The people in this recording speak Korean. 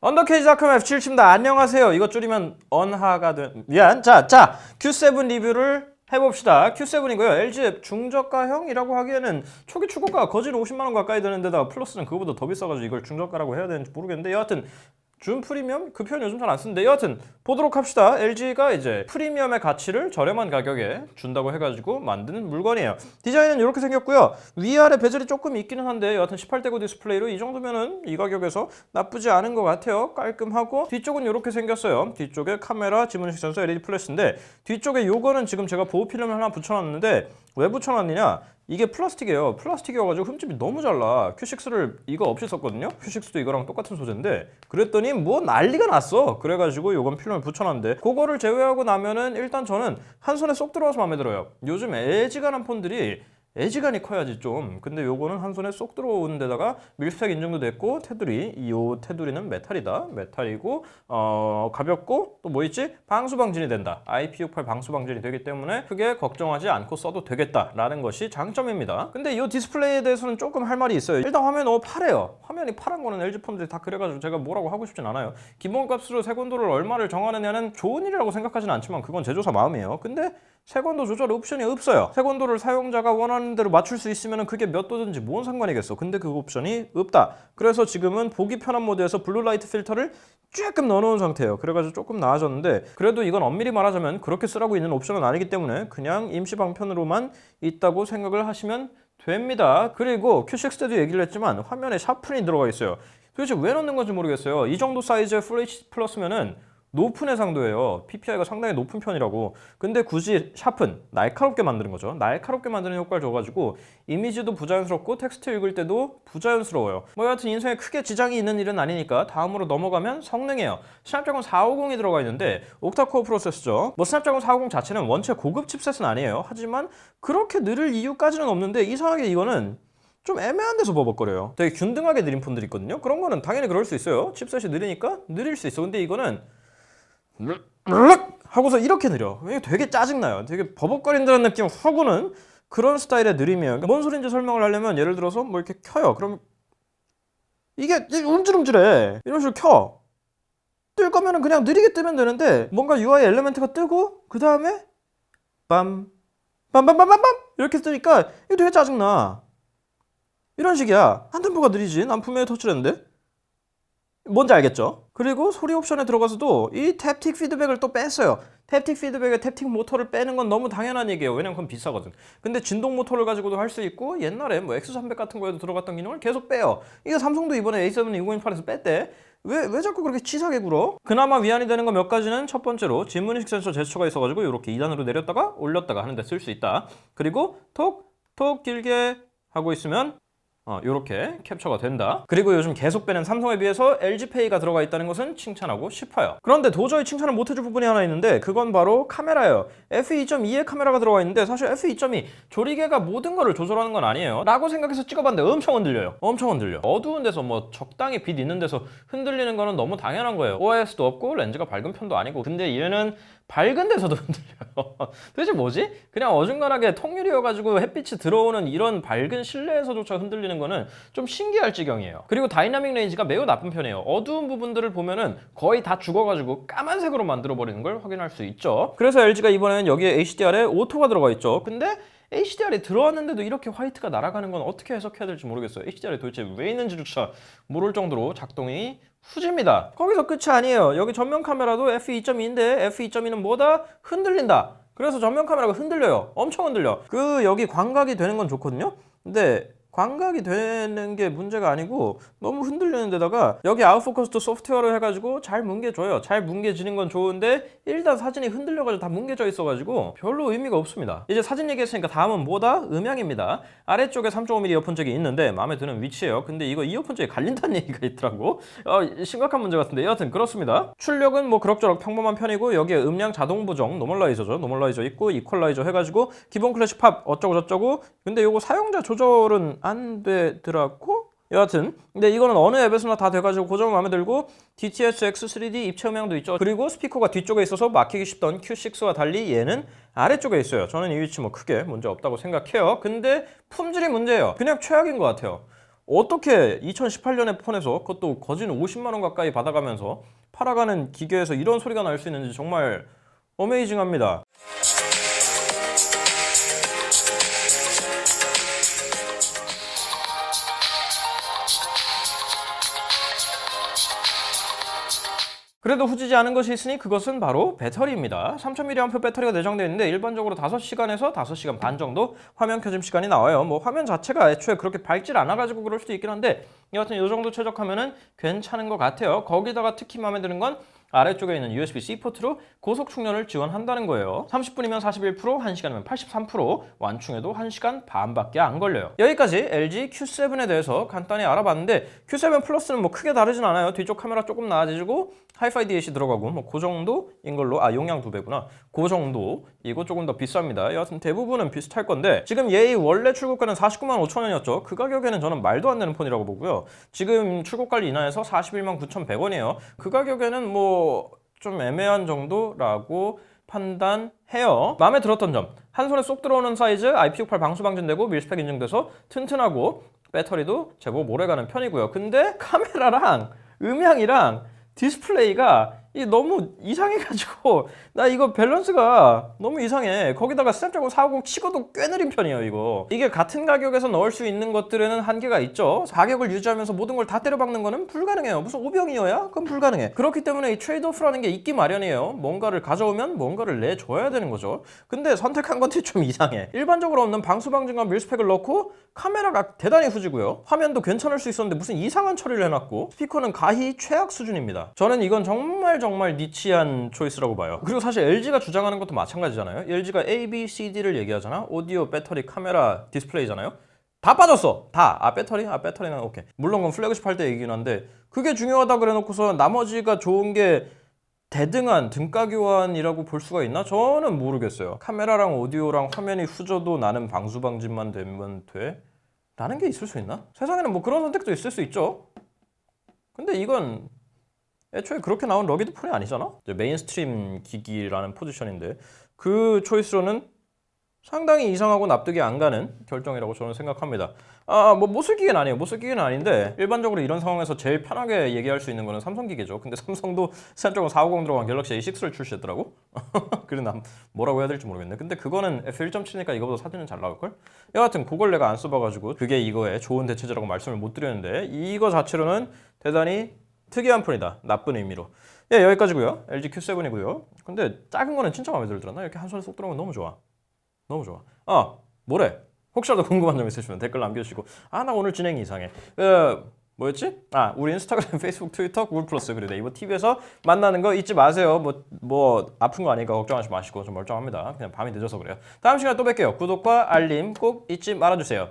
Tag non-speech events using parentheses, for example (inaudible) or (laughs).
언더케이지닷컴 F7입니다. 안녕하세요. 이거 줄이면 언하가 된 미안. 자, 자 Q7 리뷰를 해봅시다. Q7이고요. LG 중저가형이라고 하기에는 초기 출고가 거진 50만 원 가까이 되는 데다가 플러스는 그거보다 더 비싸가지고 이걸 중저가라고 해야 되는지 모르겠는데 여하튼 준 프리미엄 그 표현 요즘 잘 안 쓰는데 여하튼 보도록 합시다. LG가 이제 프리미엄의 가치를 저렴한 가격에 준다고 해가지고 만드는 물건이에요. 디자인은 이렇게 생겼고요. 위아래 베젤이 조금 있기는 한데 여하튼 18대9 디스플레이로 이 정도면은 이 가격에서 나쁘지 않은 것 같아요. 깔끔하고 뒤쪽은 이렇게 생겼어요. 뒤쪽에 카메라, 지문식 센서, LED 플래시인데 뒤쪽에 요거는 지금 제가 보호 필름을 하나 붙여놨는데 왜 붙여놨느냐? 이게 플라스틱이에요. 플라스틱이어가지고 흠집이 너무 잘 나. Q6를 이거 없이 썼거든요. Q6도 이거랑 똑같은 소재인데 그랬더니 뭐 난리가 났어. 그래가지고 요건 필름을 붙여놨는데 그거를 제외하고 나면은 일단 저는 한 손에 쏙 들어와서 마음에 들어요. 요즘 애지간한 폰들이 애지간이 커야지 좀. 근데 요거는 한 손에 쏙 들어오는 데다가 밀스펙 인증도 됐고 테두리 이 테두리는 메탈이다. 메탈이고 어 가볍고 또 뭐 있지? 방수 방진이 된다. IP68 방수 방진이 되기 때문에 크게 걱정하지 않고 써도 되겠다라는 것이 장점입니다. 근데 이 디스플레이에 대해서는 조금 할 말이 있어요. 일단 화면이 너무 파래요. 화면이 파란 거는 LG 폰들이 다 그래가지고 제가 뭐라고 하고 싶진 않아요. 기본값으로 색온도를 얼마를 정하느냐는 좋은 일이라고 생각하진 않지만 그건 제조사 마음이에요. 근데 색온도 조절 옵션이 없어요. 색온도를 사용자가 원하는 대로 맞출 수 있으면 그게 몇 도든지 뭔 상관이겠어. 근데 그 옵션이 없다. 그래서 지금은 보기 편한 모드에서 블루라이트 필터를 조금 넣어놓은 상태예요. 그래가지고 조금 나아졌는데 그래도 이건 엄밀히 말하자면 그렇게 쓰라고 있는 옵션은 아니기 때문에 그냥 임시 방편으로만 있다고 생각을 하시면 됩니다. 그리고 Q6 때도 얘기를 했지만 화면에 샤프이 들어가 있어요. 도대체 왜 넣는 건지 모르겠어요. 이 정도 사이즈의 Full HD 플러스면은 높은 해상도예요. PPI가 상당히 높은 편이라고. 근데 굳이 샤픈 날카롭게 만드는 거죠. 날카롭게 만드는 효과를 줘가지고 이미지도 부자연스럽고 텍스트 읽을 때도 부자연스러워요. 뭐 여하튼 인생에 크게 지장이 있는 일은 아니니까 다음으로 넘어가면 성능이에요. 스냅드래곤 450이 들어가 있는데 옥타코어 프로세서죠. 뭐 스냅드래곤 450 자체는 원체 고급 칩셋은 아니에요. 하지만 그렇게 느릴 이유까지는 없는데 이상하게 이거는 좀 애매한 데서 버벅거려요. 되게 균등하게 느린 폰들이 있거든요. 그런 거는 당연히 그럴 수 있어요. 칩셋이 느리니까 느릴 수 있어. 근데 이거는 하고서 이렇게 느려. 이게 되게 짜증나요. 되게 버벅거린다는 느낌 하고는 그런 스타일의 느림이에요. 그러니까 뭔 소리인지 설명을 하려면 예를 들어서 뭐 이렇게 켜요. 그럼 이게 움찔움찔해. 이런 식으로 켜. 뜰 거면은 그냥 느리게 뜨면 되는데 뭔가 UI 엘리멘트가 뜨고 그 다음에 빰 빰빰빰빰빰 이렇게 뜨니까 이거 되게 짜증나. 이런 식이야. 한 템포가 느리지. 난 분명히 터치를 했는데. 뭔지 알겠죠? 그리고 소리 옵션에 들어가서도 이 탭틱 피드백을 또 뺐어요. 탭틱 피드백에 탭틱 모터를 빼는 건 너무 당연한 얘기예요. 왜냐면 그건 비싸거든. 근데 진동 모터를 가지고도 할 수 있고 옛날에 뭐 X300 같은 거에도 들어갔던 기능을 계속 빼요. 이거 삼성도 이번에 A7 2028에서 뺐대. 왜, 왜 자꾸 그렇게 치사하게 굴어? 그나마 위안이 되는 거 몇 가지는 첫 번째로 진문식 센서 제스처가 있어가지고 이렇게 2단으로 내렸다가 올렸다가 하는데 쓸 수 있다. 그리고 톡, 톡 길게 하고 있으면 어, 이렇게 캡처가 된다. 그리고 요즘 계속 빼는 삼성에 비해서 LG페이가 들어가 있다는 것은 칭찬하고 싶어요. 그런데 도저히 칭찬을 못 해줄 부분이 하나 있는데 그건 바로 카메라예요. f2.2의 카메라가 들어가 있는데 사실 f2.2 조리개가 모든 거를 조절하는 건 아니에요. 라고 생각해서 찍어봤는데 엄청 흔들려요. 엄청 흔들려. 어두운 데서 뭐 적당히 빛 있는 데서 흔들리는 거는 너무 당연한 거예요. OIS도 없고 렌즈가 밝은 편도 아니고 근데 얘는 밝은 데서도 (laughs) 흔들려요. 도대체 뭐지? 그냥 어중간하게 통유리여가지고 햇빛이 들어오는 이런 밝은 실내에서조차 흔들리는 거는 좀 신기할 지경이에요. 그리고 다이나믹 레인지가 매우 나쁜 편이에요. 어두운 부분들을 보면은 거의 다 죽어가지고 까만색으로 만들어버리는 걸 확인할 수 있죠. 그래서 LG가 이번에는 여기에 HDR에 오토가 들어가 있죠. 근데 HDR이 들어왔는데도 이렇게 화이트가 날아가는 건 어떻게 해석해야 될지 모르겠어요. HDR이 도대체 왜 있는지조차 모를 정도로 작동이 후집니다. 거기서 끝이 아니에요. 여기 전면 카메라도 f2.2인데 f2.2는 뭐다? 흔들린다. 그래서 전면 카메라가 흔들려요. 엄청 흔들려. 그 여기 광각이 되는 건 좋거든요. 근데 광각이 되는 게 문제가 아니고 너무 흔들리는 데다가 여기 아웃포커스도 소프트웨어로 해가지고 잘 뭉개줘요. 잘 뭉개지는 건 좋은데 일단 사진이 흔들려가지고 다 뭉개져 있어가지고 별로 의미가 없습니다. 이제 사진 얘기했으니까 다음은 뭐다? 음향입니다. 아래쪽에 3.5mm 이어폰 잭이 있는데 마음에 드는 위치예요. 근데 이거 이어폰 잭이 갈린다는 (laughs) 얘기가 있더라고. 어, 심각한 문제 같은데 여하튼 그렇습니다. 출력은 뭐 그럭저럭 평범한 편이고 여기에 음량 자동 보정 노멀라이저죠. 노멀라이저 있고 이퀄라이저 해가지고 기본 클래식 팝 어쩌고 저쩌고 근데 요거 사용자 조절은 안 되더라고. 여하튼 근데 이거는 어느 앱에서나 다 돼가지고 고점 마음에 들고 DTS X3D 입체 음향도 있죠. 그리고 스피커가 뒤쪽에 있어서 막히기 쉽던 Q6와 달리 얘는 아래쪽에 있어요. 저는 이 위치 뭐 크게 문제 없다고 생각해요. 근데 품질이 문제예요. 그냥 최악인 것 같아요. 어떻게 2018년에 폰에서 그것도 거진 50만 원 가까이 받아가면서 팔아가는 기계에서 이런 소리가 날 수 있는지 정말 어메이징합니다. 그래도 후지지 않은 것이 있으니 그것은 바로 배터리입니다. 3000mAh 배터리가 내장되어 있는데 일반적으로 5시간에서 5시간 반 정도 화면 켜짐 시간이 나와요. 뭐 화면 자체가 애초에 그렇게 밝질 않아가지고 그럴 수도 있긴 한데 여하튼 이 정도 최적화면은 괜찮은 것 같아요. 거기다가 특히 마음에 드는 건 아래쪽에 있는 USB-C 포트로 고속 충전을 지원한다는 거예요. 30분이면 41%, 1시간이면 83%, 완충에도 1시간 반밖에 안 걸려요. 여기까지 LG Q7에 대해서 간단히 알아봤는데 Q7 플러스는 뭐 크게 다르진 않아요. 뒤쪽 카메라 조금 나아지고 하이파이 DH이 들어가고 뭐 그 정도인 걸로 아 용량 두 배구나. 그 정도 이거 조금 더 비쌉니다. 여하튼 대부분은 비슷할 건데 지금 얘의 원래 출고가는 49만 5천 원이었죠. 그 가격에는 저는 말도 안 되는 폰이라고 보고요. 지금 출고가를 인하해서 41만 9,100원이에요. 그 가격에는 뭐좀 애매한 정도라고 판단해요. 마음에 들었던 점. 한 손에 쏙 들어오는 사이즈, IP68 방수 방진되고 밀스펙 인증돼서 튼튼하고 배터리도 제법 오래 가는 편이고요. 근데 카메라랑 음향이랑 디스플레이가 이 너무 이상해가지고 (laughs) 나 이거 밸런스가 너무 이상해. 거기다가 스냅드래곤 450 치고도 꽤 느린 편이에요 이거. 이게 같은 가격에서 넣을 수 있는 것들에는 한계가 있죠. 가격을 유지하면서 모든 걸 다 때려박는 거는 불가능해요. 무슨 오병이어야? 그건 불가능해. 그렇기 때문에 이 트레이드오프라는 게 있기 마련이에요. 뭔가를 가져오면 뭔가를 내줘야 되는 거죠. 근데 선택한 것들이 좀 이상해. 일반적으로 없는 방수 방진과 밀스펙을 넣고 카메라가 대단히 후지고요. 화면도 괜찮을 수 있었는데 무슨 이상한 처리를 해놨고 스피커는 가히 최악 수준입니다. 저는 이건 정말 정말 니치한 초이스라고 봐요. 그리고 사실 LG가 주장하는 것도 마찬가지잖아요. LG가 A, B, C, D를 얘기하잖아. 오디오, 배터리, 카메라, 디스플레이잖아요. 다 빠졌어. 다. 아 배터리? 아 배터리는 오케이. 물론 그건 플래그십 할 때 얘기긴 한데 그게 중요하다 그래놓고서 나머지가 좋은 게 대등한 등가 교환이라고 볼 수가 있나? 저는 모르겠어요. 카메라랑 오디오랑 화면이 후져도 나는 방수 방진만 되면 돼? 라는 게 있을 수 있나? 세상에는 뭐 그런 선택도 있을 수 있죠. 근데 이건 애초에 그렇게 나온 러비드 폰이 아니잖아? 메인스트림 기기라는 포지션인데 그 초이스로는 상당히 이상하고 납득이 안 가는 결정이라고 저는 생각합니다. 아, 뭐 못 쓸 기계는 아니에요. 못 쓸 기계는 아닌데 일반적으로 이런 상황에서 제일 편하게 얘기할 수 있는 거는 삼성 기계죠. 근데 (laughs) 삼성도 스냅드래곤 450 들어간 갤럭시 A6를 출시했더라고. (laughs) 그래 난 뭐라고 해야 될지 모르겠네. 근데 그거는 F1.7니까 이거보다 사진은 잘 나올 걸? 여하튼 그걸 내가 안 써봐가지고 그게 이거의 좋은 대체제라고 말씀을 못 드렸는데 이거 자체로는 대단히 특이한 폰이다. 나쁜 의미로. 예, 여기까지고요. LG Q7이고요. 근데 작은 거는 진짜 마음에 들더라. 이렇게 한 손에 쏙 들어오면 너무 좋아. 너무 좋아. 아, 뭐래? 혹시라도 궁금한 점 있으시면 댓글 남겨주시고 아 나 오늘 진행이 이상해. 어, 뭐였지? 아 우리 인스타그램, (laughs) 페이스북, 트위터, 구글 플러스 그리고 네이버 TV에서 만나는 거 잊지 마세요. 뭐 뭐 아픈 거 아니니까 걱정하지 마시고 좀 멀쩡합니다. 그냥 밤이 늦어서 그래요. 다음 시간에 또 뵐게요. 구독과 알림 꼭 잊지 말아주세요.